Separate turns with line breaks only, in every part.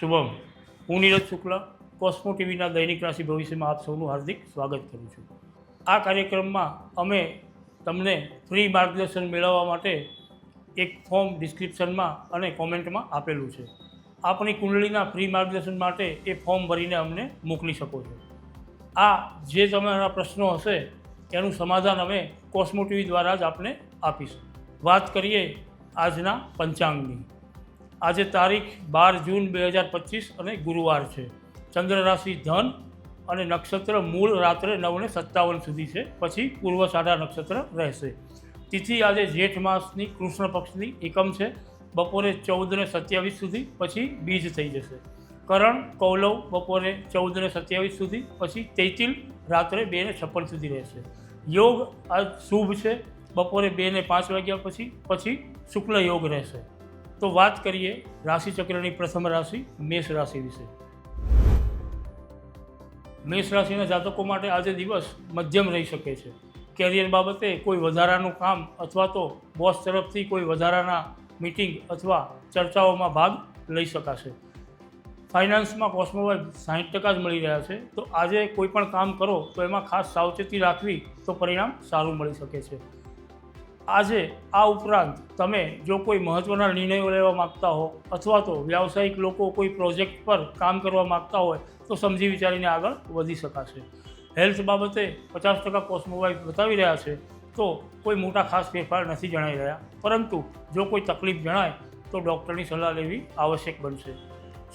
શુભમ, હું નીરજ શુક્લા, કોસ્મો ટીવીના દૈનિક રાશિ ભવિષ્યમાં આપ સૌનું હાર્દિક સ્વાગત કરું છું. આ કાર્યક્રમમાં અમે તમને ફ્રી માર્ગદર્શન મેળવવા માટે એક ફોર્મ ડિસ્ક્રિપ્શનમાં અને કોમેન્ટમાં આપેલું છે. આપણી કુંડળીના ફ્રી માર્ગદર્શન માટે એ ફોર્મ ભરીને અમને મોકલી શકો છો. આ જે તમારા પ્રશ્નો હશે, એનું સમાધાન અમે કોસ્મો ટીવી દ્વારા જ આપને આપીશું. વાત કરીએ આજના પંચાંગની. આજે તારીખ બાર જૂન બે હજાર પચીસ અને ગુરુવાર છે. ચંદ્ર રાશિ ધન અને નક્ષત્ર મૂળ રાત્રે નવને સત્તાવન સુધી છે. પછી પૂર્વ સાડા નક્ષત્ર રહેશે. તિથિ આજે જેઠ માસની, કૃષ્ણ પક્ષની એકમ છે. બપોરે ચૌદને સત્યાવીસ સુધી, પછી બીજ થઈ જશે. કરણ, કૌલવ બપોરે ચૌદને સત્યાવીસ સુધી, પછી તૈતિલ રાત્રે બે ને છપ્પન સુધી રહેશે. યોગ આજ શુભ છે. બપોરે બે ને પાંચ વાગ્યા પછી પછી શુક્લ યોગ રહેશે. તો વાત કરીએ રાશિચક્રની પ્રથમ રાશિ મેષ રાશિ વિશે. મેષ રાશિના જાતકો માટે આજે દિવસ મધ્યમ રહી શકે છે. કેરિયર બાબતે કોઈ વધારાનું કામ અથવા તો બોસ તરફથી કોઈ વધારાના મીટિંગ અથવા ચર્ચાઓમાં ભાગ લઈ શકાશે. ફાઇનાન્સમાં કોસ્મોવાઇઝ સાહીઠ ટકા જ મળી રહ્યા છે. તો આજે કોઈ પણ કામ કરો તો એમાં ખાસ સાવચેતી રાખવી તો પરિણામ સારું મળી શકે છે. આજે આ ઉપરાંત તમે જો કોઈ મહત્ત્વના નિર્ણયો લેવા માગતા હો અથવા તો વ્યાવસાયિક લોકો કોઈ પ્રોજેક્ટ પર કામ કરવા માગતા હોય, તો સમજી વિચારીને આગળ વધી શકાશે. હેલ્થ બાબતે પચાસ ટકા કોસ્મોવાઇઝ બતાવી રહ્યા છે, તો કોઈ મોટા ખાસ ફેરફાર નથી જણાઈ રહ્યા. પરંતુ જો કોઈ તકલીફ જણાય, તો ડૉક્ટરની સલાહ લેવી આવશ્યક બનશે.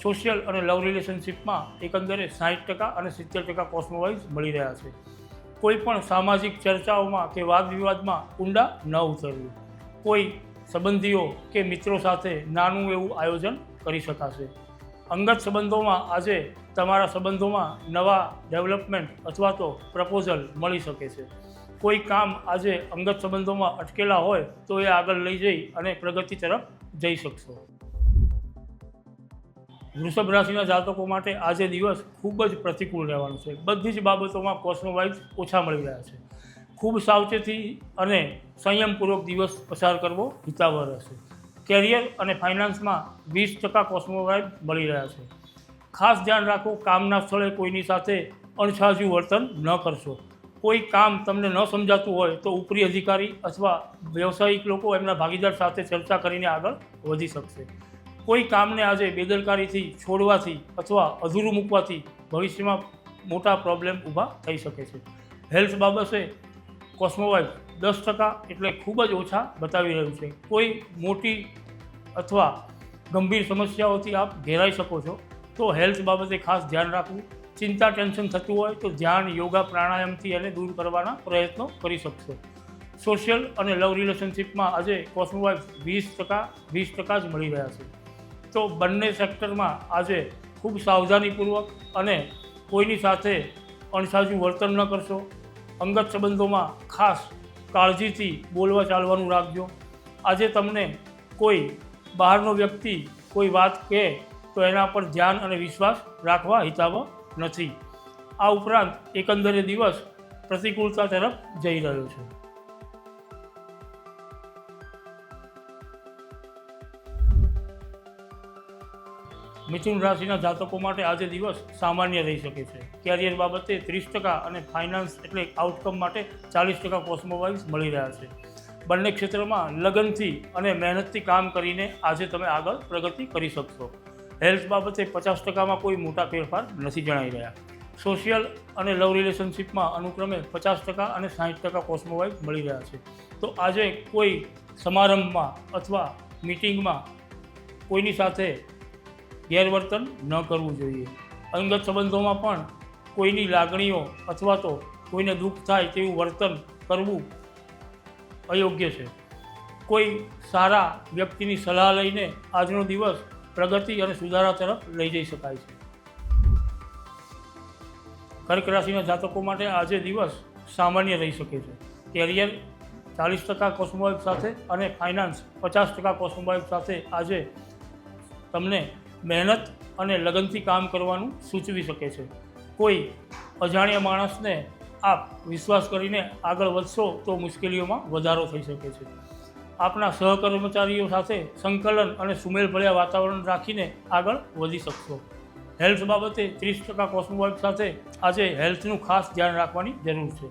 સોશિયલ અને લવ રિલેશનશિપમાં એકંદરે સાઠ ટકા અને સિત્તેર ટકા કોસ્મોવાઇઝ મળી રહ્યા છે. કોઈ પણ સામાજિક ચર્ચાઓમાં કે વાદ વિવાદમાં ઊંડા ન ઉતરવું. કોઈ સંબંધીઓ કે મિત્રો સાથે નાનું એવું આયોજન કરી શકાશે. અંગત સંબંધોમાં આજે તમારા સંબંધોમાં નવા ડેવલપમેન્ટ અથવા તો પ્રપોઝલ મળી શકે છે. કોઈ કામ આજે અંગત સંબંધોમાં અટકેલા હોય તો એ આગળ લઈ જઈ અને પ્રગતિ તરફ જઈ શકશો. વૃષભ રાશિના જાતકો માટે આજે દિવસ ખૂબ જ પ્રતિકૂળ રહેવાનો છે. બધી જ બાબતોમાં કોસ્મોવાઇઝ ઓછા મળી રહ્યા છે. ખૂબ સાવચેતી અને સંયમપૂર્વક દિવસ પસાર કરવો હિતાવહ રહેશે. કેરિયર અને ફાઇનાન્સમાં વીસ ટકા કોસ્મોવાઇઝ મળી રહ્યા છે. ખાસ ધ્યાન રાખો, કામના સ્થળે કોઈની સાથે અણછાજ્યું વર્તન ન કરશો. કોઈ કામ તમને ન સમજાતું હોય તો ઉપરી અધિકારી અથવા વ્યવસાયિક લોકો એમના ભાગીદાર સાથે ચર્ચા કરીને આગળ વધી શકશે. કોઈ કામને આજે બેદરકારીથી છોડવાથી અથવા અધૂરું મૂકવાથી ભવિષ્યમાં મોટા પ્રોબ્લેમ ઊભા થઈ શકે છે. હેલ્થ બાબતે કોસ્મોવાઇઝ દસ ટકા એટલે ખૂબ જ ઓછા બતાવી રહ્યું છે. કોઈ મોટી અથવા ગંભીર સમસ્યાઓથી આપ ઘેરાઈ શકો છો. તો હેલ્થ બાબતે ખાસ ધ્યાન રાખવું. ચિંતા ટેન્શન થતું હોય તો ધ્યાન, યોગા, પ્રાણાયામથી એને દૂર કરવાના પ્રયત્નો કરી શકશો. સોશિયલ અને લવ રિલેશનશિપમાં આજે કોસ્મોવાઇઝ વીસ ટકા વીસ ટકા જ મળી રહ્યા છે. તો બંને સેક્ટરમાં આજે ખૂબ સાવધાનીપૂર્વક અને કોઈની સાથે અણસાજું વર્તન ન કરશો. અંગત સંબંધોમાં ખાસ કાળજીથી બોલવા ચાલવાનું રાખજો. આજે તમને કોઈ બહારનો વ્યક્તિ કોઈ વાત કહે તો એના પર ધ્યાન અને વિશ્વાસ રાખવા હિતાવહ નથી. આ ઉપરાંત એકંદરે દિવસ પ્રતિકૂળતા તરફ જઈ રહ્યો છે. મિથુન રાશિના જાતકો માટે આજે દિવસ સામાન્ય રહી શકે છે. કેરિયર બાબતે ત્રીસ ટકા અને ફાઇનાન્સ એટલે આઉટકમ માટે ચાલીસ ટકા કોસ્મોવાઇલ્સ મળી રહ્યા છે. બંને ક્ષેત્રમાં લગનથી અને મહેનતથી કામ કરીને આજે તમે આગળ પ્રગતિ કરી શકશો. હેલ્થ બાબતે પચાસ ટકામાં કોઈ મોટા ફેરફાર નથી જણાઈ રહ્યા. સોશિયલ અને લવ રિલેશનશિપમાં અનુક્રમે પચાસ ટકા અને સાઠ ટકા કોસ્મોવાઇઝ મળી રહ્યા છે. તો આજે કોઈ સમારંભમાં અથવા મિટિંગમાં કોઈની સાથે ગેરવર્તન ન કરવું જોઈએ. અંગત સંબંધોમાં પણ કોઈની લાગણીઓ અથવા તો કોઈને દુઃખ થાય તેવું વર્તન કરવું અયોગ્ય છે. કોઈ સારા વ્યક્તિની સલાહ લઈને આજનો દિવસ પ્રગતિ અને સુધારા તરફ લઈ જઈ શકાય છે. કર્ક રાશિના જાતકો માટે આજે દિવસ સામાન્ય રહી શકે છે. કેરિયર ચાલીસ ટકા કોસ્મોવાઇફ સાથે અને ફાઇનાન્સ પચાસ ટકા કોસ્મોવાઇફ સાથે આજે તમને મહેનત અને લગનથી કામ કરવાનું સૂચવી શકે છે. કોઈ અજાણ્યા માણસને આપ વિશ્વાસ કરીને આગળ વધશો તો મુશ્કેલીઓમાં વધારો થઈ શકે છે. આપના સહકર્મચારીઓ સાથે સંકલન અને સુમેળભર્યા વાતાવરણ રાખીને આગળ વધી શકશો. હેલ્થ બાબતે ત્રીસ ટકા કોસ્મોવાઇફ સાથે આજે હેલ્થનું ખાસ ધ્યાન રાખવાની જરૂર છે.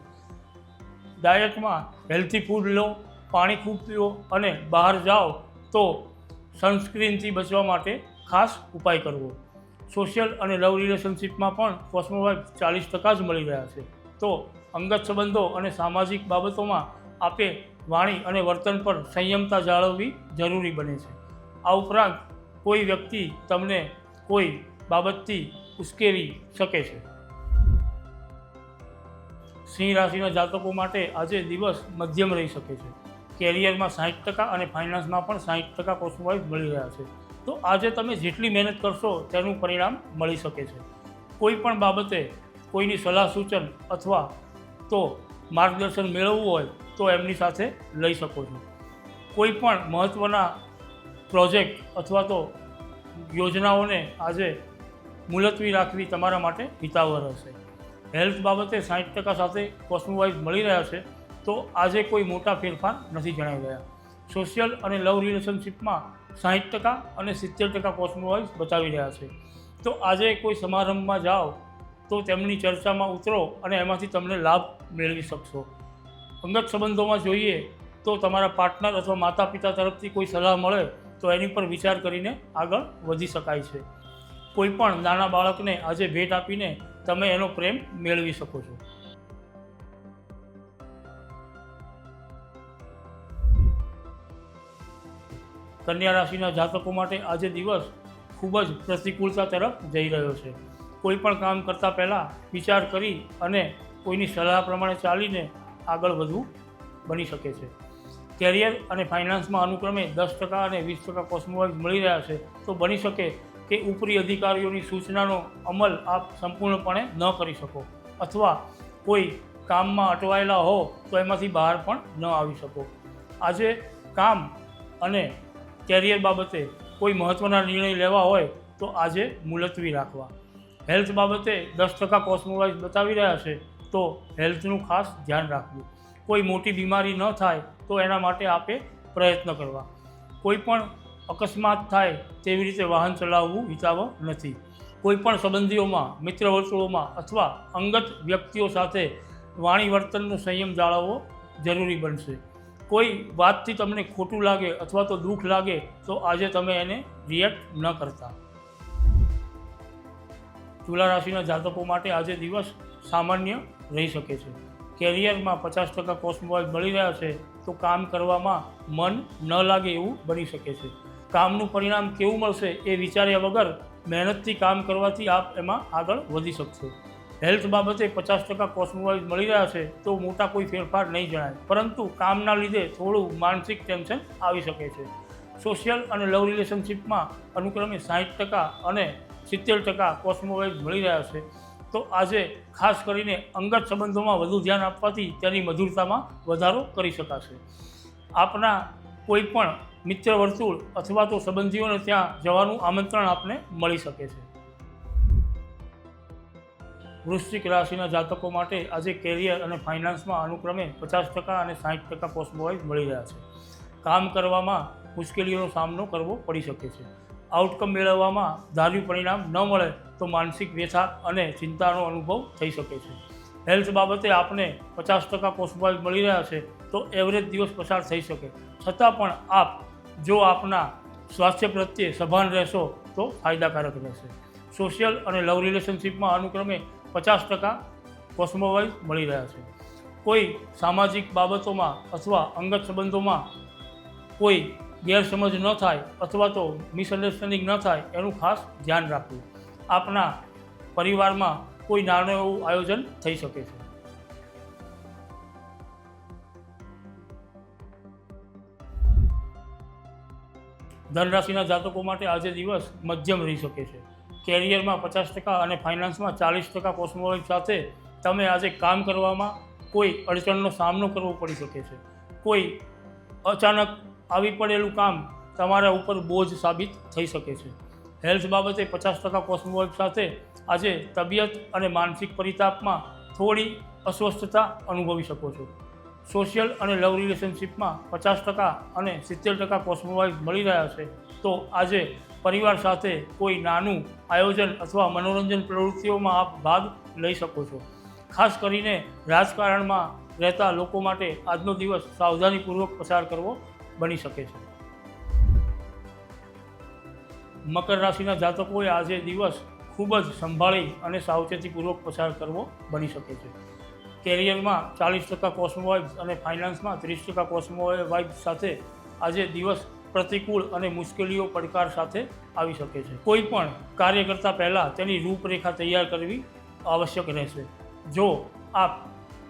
ડાયટમાં હેલ્થી ફૂડ લો, પાણી ખૂબ પીઓ અને બહાર જાઓ તો સનસ્ક્રીનથી બચવા માટે ખાસ ઉપાય કરવો. સોશિયલ અને લવ રિલેશનશિપમાં પણ કોસ્મોવાઇફ ચાલીસ ટકા જ મળી રહ્યા છે. તો અંગત સંબંધો અને સામાજિક બાબતોમાં આપે વાણી અને વર્તન પર સંયમતા જાળવવી જરૂરી બને છે. આ ઉપરાંત કોઈ વ્યક્તિ તમને કોઈ બાબતથી ઉશ્કેરી શકે છે. સિંહ રાશિના જાતકો માટે આજે દિવસ મધ્યમ રહી શકે છે. કેરિયરમાં સાહીઠ ટકા અને ફાઇનાન્સમાં પણ સાહીઠ ટકા કોસ્મોવાઇઝ મળી રહ્યા છે. તો આજે તમે જેટલી મહેનત કરશો, તેનું પરિણામ મળી શકે છે. કોઈ પણ બાબતે કોઈની સલાહ, સૂચન અથવા તો માર્ગદર્શન મેળવવું હોય, તો એમની સાથે લઈ શકો છો. કોઈ પણ મહત્ત્વના પ્રોજેક્ટ અથવા તો યોજનાઓને આજે મુલતવી રાખવી તમારા માટે હિતાવહ હશે હેલ્થ બાબતે સાઠ ટકા સાથે કોસ્મોવાઇઝ મળી રહ્યા છે, તો આજે કોઈ મોટા ફેરફાર નથી જણાઈ રહ્યા. સોશિયલ અને લવ રિલેશનશિપમાં સાઠ ટકા અને સિત્તેર ટકા કોસ્મોવાઇઝ બતાવી રહ્યા છે. તો આજે કોઈ સમારંભમાં જાઓ તો તેમની ચર્ચામાં ઉતરો અને એમાંથી તમને લાભ મેળવી શકશો. અંગત સંબંધોમાં જોઈએ તો તમારા પાર્ટનર અથવા માતા પિતા તરફથી કોઈ સલાહ મળે તો એની પર વિચાર કરીને આગળ વધી શકાય છે. કોઈ પણ નાના બાળકને આજે ભેટ આપીને તમે એનો પ્રેમ મેળવી શકો છો. કન્યા રાશિના જાતકો માટે આજે દિવસ ખૂબ જ પ્રતિકૂળતા તરફ જઈ રહ્યો છે. કોઈ પણ કામ કરતાં પહેલાં વિચાર કરી અને કોઈની સલાહ પ્રમાણે ચાલીને આગળ વધવું બની શકે છે. કેરિયર અને ફાઇનાન્સમાં અનુક્રમે દસ ટકા અને વીસ ટકા કોસ્મોવાઇઝ મળી રહ્યા છે. તો બની શકે કે ઉપરી અધિકારીઓની સૂચનાનો અમલ આપ સંપૂર્ણપણે ન કરી શકો અથવા કોઈ કામમાં અટવાયેલા હો તો એમાંથી બહાર પણ ન આવી શકો. આજે કામ અને કેરિયર બાબતે કોઈ મહત્ત્વના નિર્ણય લેવા હોય તો આજે મુલતવી રાખવા. હેલ્થ બાબતે દસ ટકા કોસ્મોવાઇઝ બતાવી રહ્યા છે તો હેલ્થનું ખાસ ધ્યાન રાખવું. કોઈ મોટી બીમારી ન થાય તો એના માટે આપે પ્રયત્ન કરવા. કોઈ પણ અકસ્માત થાય તેવી રીતે વાહન ચલાવવું હિતાવ નથી. કોઈ પણ સંબંધીઓમાં, મિત્ર વર્તુળોમાં અથવા અંગત વ્યક્તિઓ સાથે વાણી વર્તનનો સંયમ જાળવવો જરૂરી બનશે. કોઈ વાતથી તમને ખોટું લાગે અથવા તો દુઃખ લાગે, તો આજે તમે એને રિએક્ટ ન કરતા. તુલા રાશિના જાતકો માટે આજે દિવસ સામાન્ય રહી શકે છે. કેરિયરમાં પચાસ ટકા કોસ્મોવાઇઝ મળી રહ્યા છે, તો કામ કરવામાં મન ન લાગે એવું બની શકે છે. કામનું પરિણામ કેવું મળશે એ વિચાર્યા વગર મહેનતથી કામ કરવાથી આપ એમાં આગળ વધી શકશો. હેલ્થ બાબતે પચાસ ટકા કોસ્મોવાઇઝ મળી રહ્યા છે તો મોટા કોઈ ફેરફાર નહીં જણાય. પરંતુ કામના લીધે થોડું માનસિક ટેન્શન આવી શકે છે. સોશિયલ અને લવ રિલેશનશિપમાં અનુક્રમે સાઠ ટકા અને સિત્તેર ટકા કોસ્મોવાઇઝ મળી રહ્યા છે. તો આજે ખાસ કરીને અંગત સંબંધોમાં વધુ ધ્યાન આપવાથી તેની મધુરતામાં વધારો કરી શકાશે. આપના કોઈ પણ મિત્ર વર્તુળ અથવા તો સંબંધીઓને ત્યાં જવાનું આમંત્રણ આપને મળી શકે છે. વૃશ્ચિક રાશિના જાતકો માટે આજે કેરિયર અને ફાઇનાન્સમાં અનુક્રમે પચાસ ટકા અને સાઠ ટકા કોસ્મોવાઇઝ મળી રહ્યા છે. કામ કરવામાં મુશ્કેલીઓનો સામનો કરવો પડી શકે છે. આઉટકમ મેળવવામાં ધાર્યું પરિણામ ન મળે તો માનસિક વ્યથા અને ચિંતાનો અનુભવ થઈ શકે છે. હેલ્થ બાબતે આપને પચાસ ટકા કોસ્મોવાઇઝ મળી રહ્યા છે તો એવરેજ દિવસ પસાર થઈ શકે. છતાં પણ આપ જો આપના સ્વાસ્થ્ય પ્રત્યે સભાન રહેશો તો ફાયદાકારક રહેશે. સોશિયલ અને લવ રિલેશનશિપમાં અનુક્રમે પચાસ ટકા કોસ્મોવાઇઝ મળી રહ્યા છે. કોઈ સામાજિક બાબતોમાં અથવા અંગત સંબંધોમાં કોઈ ગેરસમજ ન થાય અથવા તો મિસઅન્ડરસ્ટેન્ડિંગ ન થાય એનું ખાસ ધ્યાન રાખવું. આપના પરિવારમાં કોઈ નાનું એવું આયોજન થઈ શકે છે. ધનરાશિના જાતકો માટે આજે દિવસ મધ્યમ રહી શકે છે. કેરિયરમાં પચાસ ટકા અને ફાઇનાન્સમાં ચાલીસ ટકા કોસ્મોવાઇઝ સાથે તમે આજે કામ કરવામાં કોઈ અડચણનો સામનો કરવો પડી શકે છે. કોઈ અચાનક આવી પડેલું કામ તમારા ઉપર બોજ સાબિત થઈ શકે છે. હેલ્થ બાબતે પચાસ ટકા કોસ્મોવાઇઝ સાથે આજે તબિયત અને માનસિક પરિતાપમાં થોડી અસ્વસ્થતા અનુભવી શકો છો. સોશિયલ અને લવ રિલેશનશિપમાં પચાસ ટકા અને સિત્તેર ટકા કોસ્મોવાઇઝ મળી રહ્યા છે. તો આજે પરિવાર સાથે કોઈ નાનું આયોજન અથવા મનોરંજન પ્રવૃત્તિઓમાં આપ ભાગ લઈ શકો છો. ખાસ કરીને રાજકારણમાં રહેતા લોકો માટે આજનો દિવસ સાવધાનીપૂર્વક પસાર કરવો બની શકે છે. મકર રાશિના જાતકોએ આજે દિવસ ખૂબ જ સંભાળી અને સાવચેતીપૂર્વક પસાર કરવો બની શકે છે. કેરિયરમાં ચાલીસ ટકા કોસ્મોવાઇબ્સ અને ફાઇનાન્સમાં ત્રીસ ટકા કોસ્મોવાઇબ્સ સાથે આજે દિવસ પ્રતિકૂળ અને મુશ્કેલીઓ પડકાર સાથે આવી શકે છે. કોઈ પણ કાર્ય કરતાં પહેલાં તેની રૂપરેખા તૈયાર કરવી આવશ્યક રહેશે. જો આપ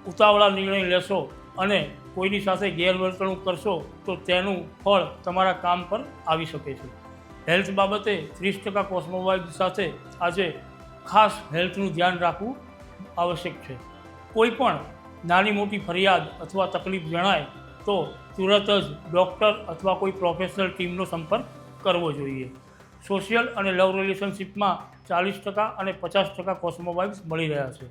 ઉતાવળા નિર્ણય લેશો અને કોઈની સાથે ગેરવર્તણૂક કરશો, તો તેનું ફળ તમારા કામ પર આવી શકે છે. હેલ્થ બાબતે ત્રીસ ટકા કોસ્મોવાઇબ સાથે આજે ખાસ હેલ્થનું ધ્યાન રાખવું આવશ્યક છે. કોઈ પણ નાની મોટી ફરિયાદ અથવા તકલીફ જણાય, તો તુરત જ ડૉક્ટર અથવા કોઈ પ્રોફેશનલ ટીમનો સંપર્ક કરવો જોઈએ. સોશિયલ અને લવ રિલેશનશિપમાં ચાલીસ ટકા અને પચાસ ટકા કોસ્મોબાઇલ્સ મળી રહ્યા છે.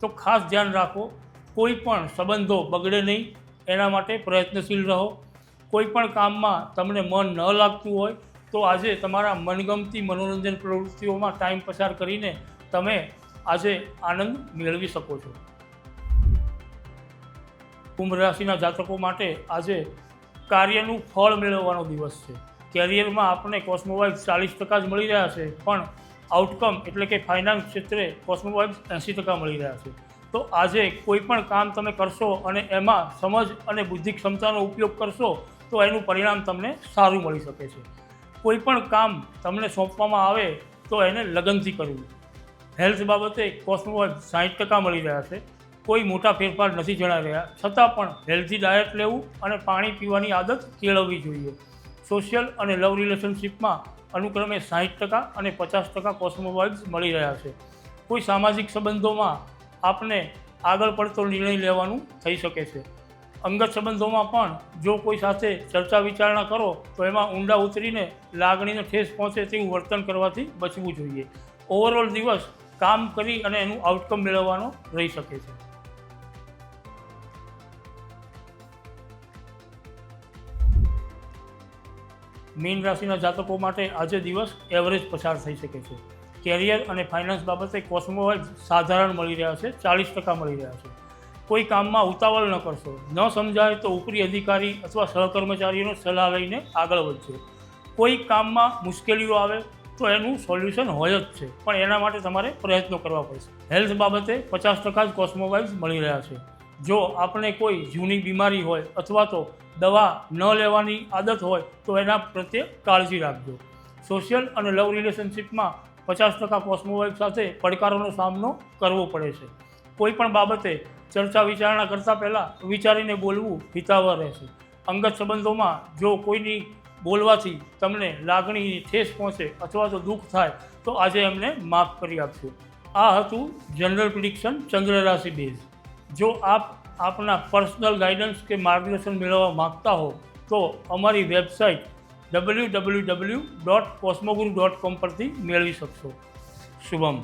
તો ખાસ ધ્યાન રાખો, કોઈ પણ સંબંધો બગડે નહીં, એના માટે પ્રયત્નશીલ રહો. કોઈ પણ કામમાં તમને મન ન લાગતું હોય, તો આજે તમારા મનગમતી મનોરંજન પ્રવૃત્તિઓમાં ટાઈમ પસાર કરીને તમે આજે આનંદ મેળવી શકો છો. કુંભ રાશિના જાતકો માટે આજે કાર્યનું ફળ મેળવવાનો દિવસ છે. કેરિયરમાં આપણે કોસ્મોવાઇબ્સ ચાલીસ ટકા જ મળી રહ્યા છે, પણ આઉટકમ એટલે કે ફાઇનાન્સ ક્ષેત્રે કોસ્મોવાઇબ્સ એંસી ટકા મળી રહ્યા છે. તો આજે કોઈ પણ કામ તમે કરશો અને એમાં સમજ અને બુદ્ધિ ક્ષમતાનો ઉપયોગ કરશો, તો એનું પરિણામ તમને સારું મળી શકે છે. કોઈ પણ કામ તમને સોંપવામાં આવે, તો એને લગનથી કરવું. હેલ્થ બાબતે કોસ્મોવાઇબ સાઠ ટકા મળી રહ્યા છે. કોઈ મોટા ફેરફાર નથી જણાઈ રહ્યા છતાં પણ હેલ્ધી ડાયટ લેવું અને પાણી પીવાની આદત કેળવવી જોઈએ. સોશિયલ અને લવ રિલેશનશિપમાં અનુક્રમે સાઠ ટકા અને પચાસ ટકા કોસ્મોવાઇબ્સ મળી રહ્યા છે. કોઈ સામાજિક સંબંધોમાં આપને આગળ પડતો નિર્ણય લેવાનું થઈ શકે છે. અંગત સંબંધોમાં પણ જો કોઈ સાથે ચર્ચા વિચારણા કરો, તો એમાં ઊંડા ઉતરીને લાગણીને ઠેસ પહોંચે તેવું વર્તન કરવાથી બચવું જોઈએ. ઓવરઓલ દિવસ કામ કરી અને એનું આઉટકમ મેળવવાનો રહી શકે છે. મીન રાશિના જાતકો માટે આજે દિવસ એવરેજ પસાર થઈ શકે છે. કેરિયર અને ફાઇનાન્સ બાબતે કોસ્મોવાઇઝ સાધારણ મળી રહ્યા છે, ચાલીસ ટકા મળી રહ્યા છે. કોઈ કામમાં ઉતાવળ ન કરશો. ન સમજાય તો ઉપરી અધિકારી અથવા સહકર્મચારીઓનો સલાહ લઈને આગળ વધશે કોઈ કામમાં મુશ્કેલીઓ આવે તો એનું સોલ્યુશન હોય જ છે, પણ એના માટે તમારે પ્રયત્નો કરવા પડશે. હેલ્થ બાબતે પચાસ ટકા જ કોસ્મોવાઇઝ મળી રહ્યા છે. જો આપણે કોઈ જૂની બીમારી હોય અથવા તો દવા ન લેવાની આદત હોય તો એના પ્રત્યે કાળજી રાખજો. સોશિયલ અને લવ રિલેશનશિપમાં પચાસ ટકા કોસ્મોવાઇફ સાથે પડકારોનો સામનો કરવો પડે છે. કોઈ પણ બાબતે ચર્ચા વિચારણા કરતાં પહેલાં વિચારીને બોલવું હિતાવહ રહેશે. અંગત સંબંધોમાં જો કોઈની બોલવાથી તમને લાગણીની ઠેસ પહોંચે અથવા તો દુઃખ થાય, તો આજે એમને માફ કરી આપશો. આ હતું જનરલ પ્રિડિક્શન ચંદ્ર રાશિ બેઝ. જો આપ આપના પર્સનલ ગાઈડન્સ કે માર્ગદર્શન મેળવવા માગતા હો, તો અમારી website W W W dot cosmoguru dot com પરથી મેળવી શકશો. શુભમ.